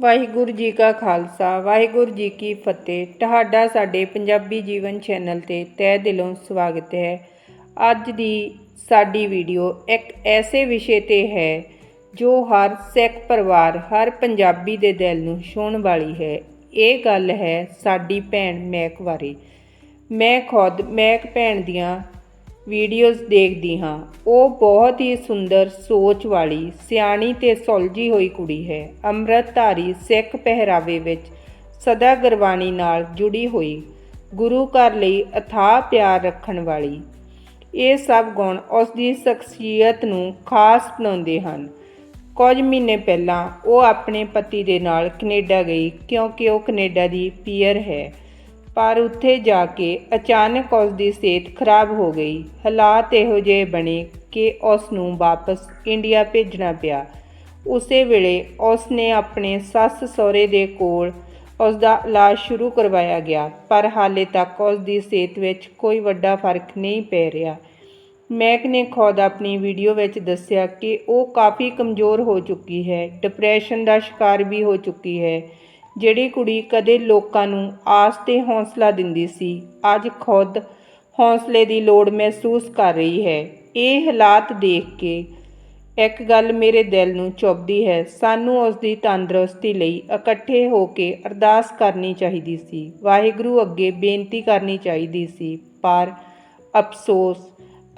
ਵਾਹਿਗੁਰੂ ਜੀ ਕਾ ਖਾਲਸਾ, ਵਾਹਿਗੁਰੂ ਜੀ ਕੀ ਫਤਿਹ। ਤੁਹਾਡਾ ਸਾਡੇ ਪੰਜਾਬੀ ਜੀਵਨ ਚੈਨਲ ਤੇ ਤਹਿ ਦਿਲੋਂ ਸਵਾਗਤ ਹੈ। ਅੱਜ ਦੀ ਸਾਡੀ ਵੀਡੀਓ ਇੱਕ ਐਸੇ ਵਿਸ਼ੇ ਤੇ ਹੈ ਜੋ ਹਰ ਸਿੱਖ ਪਰਿਵਾਰ, ਹਰ ਪੰਜਾਬੀ ਦੇ ਦਿਲ ਨੂੰ ਛੂਹਣ ਵਾਲੀ ਹੈ। ਇਹ ਗੱਲ ਹੈ ਸਾਡੀ ਭੈਣ ਮਹਿਕ ਬਾਰੇ। ਮੈਂ ਖੁਦ ਮਹਿਕ ਭੈਣ ਦੀਆਂ ਵੀਡੀਓਜ਼ ਦੇਖਦੀ ਹਾਂ। ਉਹ ਬਹੁਤ ਹੀ ਸੁੰਦਰ ਸੋਚ ਵਾਲੀ, ਸਿਆਣੀ ਤੇ ਸੁਲਝੀ ਹੋਈ ਕੁੜੀ ਹੈ। ਅੰਮ੍ਰਿਤਧਾਰੀ ਸਿੱਖ ਪਹਿਰਾਵੇ ਵਿੱਚ ਸਦਾ ਗੁਰਬਾਣੀ ਨਾਲ ਜੁੜੀ ਹੋਈ, ਗੁਰੂ ਘਰ ਲਈ ਅਥਾਹ ਪਿਆਰ ਰੱਖਣ ਵਾਲੀ। ਇਹ ਸਭ ਗੁਣ ਉਸ ਦੀ ਸ਼ਖਸੀਅਤ ਨੂੰ ਖਾਸ ਬਣਾਉਂਦੇ ਹਨ। ਕੁਝ ਮਹੀਨੇ ਪਹਿਲਾਂ ਉਹ ਆਪਣੇ ਪਤੀ ਦੇ ਨਾਲ ਕੈਨੇਡਾ ਗਈ, ਕਿਉਂਕਿ ਉਹ ਕੈਨੇਡਾ ਦੀ ਪੀਅਰ ਹੈ। ਪਰ ਉੱਥੇ ਜਾ ਕੇ ਅਚਾਨਕ ਉਸ ਦੀ ਸਿਹਤ ਖਰਾਬ ਹੋ ਗਈ। ਹਾਲਾਤ ਇਹੋ ਜਿਹੇ ਬਣੇ ਕਿ ਉਸ ਨੂੰ ਵਾਪਸ ਇੰਡੀਆ ਭੇਜਣਾ ਪਿਆ। ਉਸੇ ਵੇਲੇ ਉਸ ਨੇ ਆਪਣੇ ਸੱਸ ਸਹੁਰੇ ਦੇ ਕੋਲ ਉਸ ਦਾ ਇਲਾਜ ਸ਼ੁਰੂ ਕਰਵਾਇਆ ਗਿਆ, ਪਰ ਹਾਲੇ ਤੱਕ ਉਸ ਦੀ ਸਿਹਤ ਵਿੱਚ ਕੋਈ ਵੱਡਾ ਫ਼ਰਕ ਨਹੀਂ ਪੈ ਰਿਹਾ। ਮੈਕ ਨੇ ਖੁਦ ਆਪਣੀ ਵੀਡੀਓ ਵਿੱਚ ਦੱਸਿਆ ਕਿ ਉਹ ਕਾਫੀ ਕਮਜ਼ੋਰ ਹੋ ਚੁੱਕੀ ਹੈ, ਡਿਪਰੈਸ਼ਨ ਦਾ ਸ਼ਿਕਾਰ ਵੀ ਹੋ ਚੁੱਕੀ ਹੈ। ਜਿਹੜੀ ਕੁੜੀ ਕਦੇ ਲੋਕਾਂ ਨੂੰ ਆਸ ਤੇ ਹੌਸਲਾ ਦਿੰਦੀ ਸੀ, ਅੱਜ ਖੁਦ ਹੌਸਲੇ ਦੀ ਲੋੜ ਮਹਿਸੂਸ ਕਰ ਰਹੀ ਹੈ। ਇਹ ਹਾਲਾਤ ਦੇਖ ਕੇ ਇੱਕ ਗੱਲ ਮੇਰੇ ਦਿਲ ਨੂੰ ਚੁੱਭਦੀ ਹੈ। ਸਾਨੂੰ ਉਸ ਦੀ ਤੰਦਰੁਸਤੀ ਲਈ ਇਕੱਠੇ ਹੋ ਕੇ ਅਰਦਾਸ ਕਰਨੀ ਚਾਹੀਦੀ ਸੀ। ਵਾਹਿਗੁਰੂ ਅੱਗੇ ਬੇਨਤੀ ਕਰਨੀ ਚਾਹੀਦੀ ਸੀ, ਪਰ ਅਫਸੋਸ,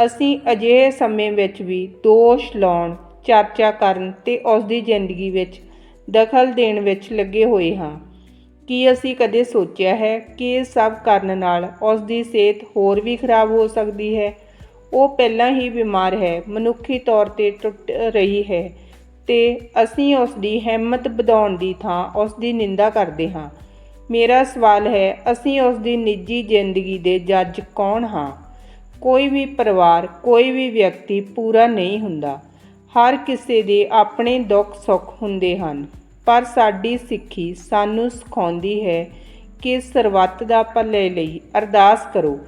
ਅਸੀਂ ਅਜਿਹੇ ਸਮੇਂ ਵਿੱਚ ਵੀ ਦੋਸ਼ ਲਾਉਣ, ਚਰਚਾ ਕਰਨ ਤੇ ਉਸ ਦੀ ਜ਼ਿੰਦਗੀ ਵਿੱਚ ਦਖਲ ਦੇਣ ਵਿੱਚ ਲੱਗੇ ਹੋਏ ਹਾਂ। ਕੀ ਅਸੀਂ ਕਦੇ ਸੋਚਿਆ ਹੈ ਕਿ ਇਹ ਸਭ ਕਰਨ ਨਾਲ ਉਸ ਦੀ ਸਿਹਤ ਹੋਰ ਵੀ ਖਰਾਬ ਹੋ ਸਕਦੀ ਹੈ? ਉਹ ਪਹਿਲਾਂ ਹੀ ਬਿਮਾਰ ਹੈ, ਮਨੁੱਖੀ ਤੌਰ ਤੇ ਟੁੱਟ ਰਹੀ ਹੈ ਤੇ ਅਸੀਂ ਉਸ ਦੀ ਹਿੰਮਤ ਵਧਾਉਣ ਦੀ ਥਾਂ ਉਸ ਦੀ ਨਿੰਦਾ ਕਰਦੇ ਹਾਂ। ਮੇਰਾ ਸਵਾਲ ਹੈ, ਅਸੀਂ ਉਸ ਦੀ ਨਿੱਜੀ ਜ਼ਿੰਦਗੀ ਦੇ ਜੱਜ ਕੌਣ ਹਾਂ? ਕੋਈ ਵੀ ਪਰਿਵਾਰ, ਕੋਈ ਵੀ ਵਿਅਕਤੀ ਪੂਰਾ ਨਹੀਂ ਹੁੰਦਾ। ਹਰ ਕਿਸੇ ਦੇ ਆਪਣੇ ਦੁੱਖ ਸੁੱਖ ਹੁੰਦੇ ਹਨ। ਪਰ ਸਾਡੀ ਸਿੱਖੀ ਸਾਨੂੰ ਸਿਖਾਉਂਦੀ ਹੈ ਕਿ ਸਰਬੱਤ ਦਾ ਭਲੇ ਲਈ ਅਰਦਾਸ ਕਰੋ।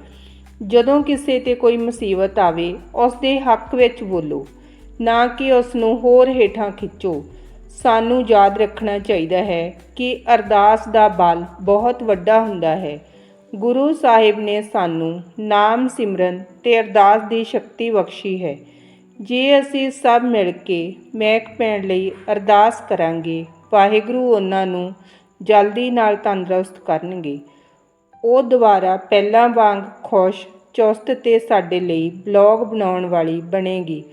ਜਦੋਂ ਕਿਸੇ ਤੇ ਕੋਈ ਮੁਸੀਬਤ ਆਵੇ ਉਸ ਦੇ ਹੱਕ ਵਿੱਚ ਬੋਲੋ, ਨਾ ਕਿ ਉਸ ਨੂੰ ਹੋਰ ਹੇਠਾਂ ਖਿੱਚੋ। ਸਾਨੂੰ ਯਾਦ ਰੱਖਣਾ ਚਾਹੀਦਾ ਹੈ ਕਿ ਅਰਦਾਸ ਦਾ ਬਲ ਬਹੁਤ ਵੱਡਾ ਹੁੰਦਾ ਹੈ। ਗੁਰੂ ਸਾਹਿਬ ਨੇ ਸਾਨੂੰ ਨਾਮ ਸਿਮਰਨ ਤੇ ਅਰਦਾਸ ਦੀ ਸ਼ਕਤੀ ਬਖਸ਼ੀ ਹੈ। ਜੇ ਅਸੀਂ ਸਭ ਮਿਲ ਕੇ ਮਹਿਕ ਪੈਣ ਲਈ ਅਰਦਾਸ ਕਰਾਂਗੇ ਵਾਹਿਗੁਰੂ ਉਹਨਾਂ ਨੂੰ ਜਲਦੀ ਨਾਲ ਤੰਦਰੁਸਤ ਕਰਨਗੇ। ਉਹ ਦੁਬਾਰਾ ਪਹਿਲਾਂ ਵਾਂਗ ਖੁਸ਼, ਚੁਸਤ ਤੇ ਸਾਡੇ ਲਈ ਬਲੌਗ ਬਣਾਉਣ ਵਾਲੀ ਬਣੇਗੀ।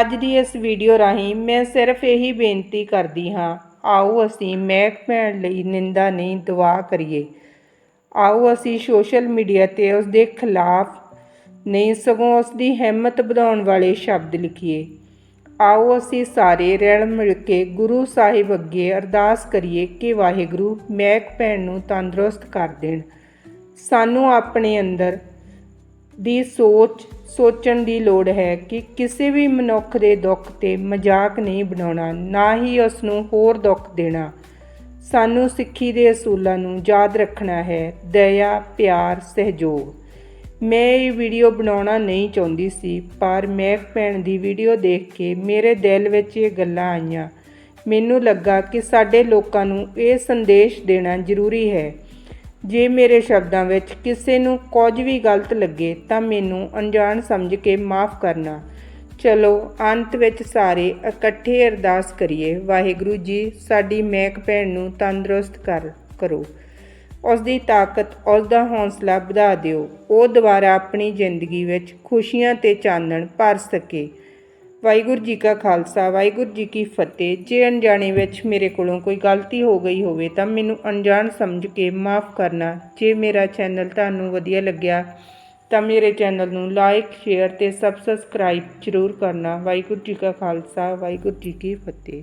ਅੱਜ ਦੀ ਇਸ ਵੀਡੀਓ ਰਾਹੀਂ ਮੈਂ ਸਿਰਫ ਇਹੀ ਬੇਨਤੀ ਕਰਦੀ ਹਾਂ, ਆਓ ਅਸੀਂ ਮਹਿਕ ਭੈਣ ਲਈ ਨਿੰਦਾ ਨਹੀਂ ਦੁਆ ਕਰੀਏ। ਆਓ ਅਸੀਂ ਸੋਸ਼ਲ ਮੀਡੀਆ ਤੇ ਉਸ ਦੇ ਖਿਲਾਫ ਨਹੀਂ ਸਗੋਂ ਉਸ ਦੀ ਹਿੰਮਤ ਵਧਾਉਣ ਵਾਲੇ ਸ਼ਬਦ ਲਿਖੀਏ। ਆਓ ਅਸੀਂ ਸਾਰੇ ਰਲ ਮਿਲ ਕੇ ਗੁਰੂ ਸਾਹਿਬ ਅੱਗੇ ਅਰਦਾਸ ਕਰੀਏ ਕਿ ਵਾਹਿਗੁਰੂ ਮੈਕ ਭੈਣ ਨੂੰ ਤੰਦਰੁਸਤ ਕਰ ਦੇਣ। ਸਾਨੂੰ ਆਪਣੇ ਅੰਦਰ ਦੀ ਸੋਚ, ਸੋਚਣ ਦੀ ਲੋੜ ਹੈ ਕਿ ਕਿਸੇ ਵੀ ਮਨੁੱਖ ਦੇ ਦੁੱਖ ਤੇ ਮਜ਼ਾਕ ਨਹੀਂ ਬਣਾਉਣਾ, ਨਾ ਹੀ ਉਸ ਨੂੰ ਹੋਰ ਦੁੱਖ ਦੇਣਾ। ਸਾਨੂੰ ਸਿੱਖੀ ਦੇ ਅਸੂਲਾਂ ਨੂੰ ਯਾਦ ਰੱਖਣਾ ਹੈ। ਦਇਆ, ਪਿਆਰ, ਸਹਿਯੋਗ। ਮੈਂ ਇਹ ਵੀਡੀਓ ਬਣਾਉਣਾ ਨਹੀਂ ਚਾਹੁੰਦੀ ਸੀ, ਪਰ ਮੈਂ ਭੈਣ ਦੀ ਵੀਡੀਓ ਦੇਖ ਕੇ ਮੇਰੇ ਦਿਲ ਵਿੱਚ ਇਹ ਗੱਲਾਂ ਆਈਆਂ। ਮੈਨੂੰ ਲੱਗਾ ਕਿ ਸਾਡੇ ਲੋਕਾਂ ਨੂੰ ਇਹ ਸੰਦੇਸ਼ ਦੇਣਾ ਜ਼ਰੂਰੀ ਹੈ। ਜੇ ਮੇਰੇ ਸ਼ਬਦਾਂ ਵਿੱਚ ਕਿਸੇ ਨੂੰ ਕੁਝ ਵੀ ਗਲਤ ਲੱਗੇ, ਤਾਂ ਮੈਨੂੰ ਅਣਜਾਣ ਸਮਝ ਕੇ ਮਾਫ ਕਰਨਾ। ਚਲੋ, ਅੰਤ ਵਿੱਚ ਸਾਰੇ ਇਕੱਠੇ ਅਰਦਾਸ ਕਰੀਏ। ਵਾਹਿਗੁਰੂ ਜੀ, ਸਾਡੀ ਮੈਕ ਭੈਣ ਨੂੰ ਤੰਦਰੁਸਤ ਕਰ, ਕਰੋ। ਉਸ ਦੀ ਤਾਕਤ ਉਸ ਦਾ ਹੌਸਲਾ ਵਧਾ ਦਿਓ। ਉਹ ਦੁਬਾਰਾ ਆਪਣੀ ਜ਼ਿੰਦਗੀ ਵਿੱਚ ਖੁਸ਼ੀਆਂ ਤੇ ਚਾਨਣ ਭਰ ਸਕੇ। ਵਾਹਿਗੁਰੂ ਜੀ ਕਾ ਖਾਲਸਾ, ਵਾਹਿਗੁਰੂ ਜੀ ਕੀ ਫਤਿਹ। ਜੇ ਅਣਜਾਣੇ ਵਿੱਚ ਮੇਰੇ ਕੋਲੋਂ ਕੋਈ ਗਲਤੀ ਹੋ ਗਈ ਹੋਵੇ ਤਾਂ ਮੈਨੂੰ ਅਣਜਾਣ ਸਮਝ ਕੇ ਮਾਫ ਕਰਨਾ। ਜੇ ਮੇਰਾ ਚੈਨਲ ਤੁਹਾਨੂੰ ਵਧੀਆ ਲੱਗਿਆ ਤਾਂ ਮੇਰੇ ਚੈਨਲ ਨੂੰ ਲਾਈਕ, ਸ਼ੇਅਰ ਤੇ ਸਬਸਕ੍ਰਾਈਬ ਜ਼ਰੂਰ ਕਰਨਾ। ਵਾਹਿਗੁਰੂ ਜੀ ਕਾ ਖਾਲਸਾ, ਵਾਹਿਗੁਰੂ ਜੀ ਕੀ ਫਤਿਹ।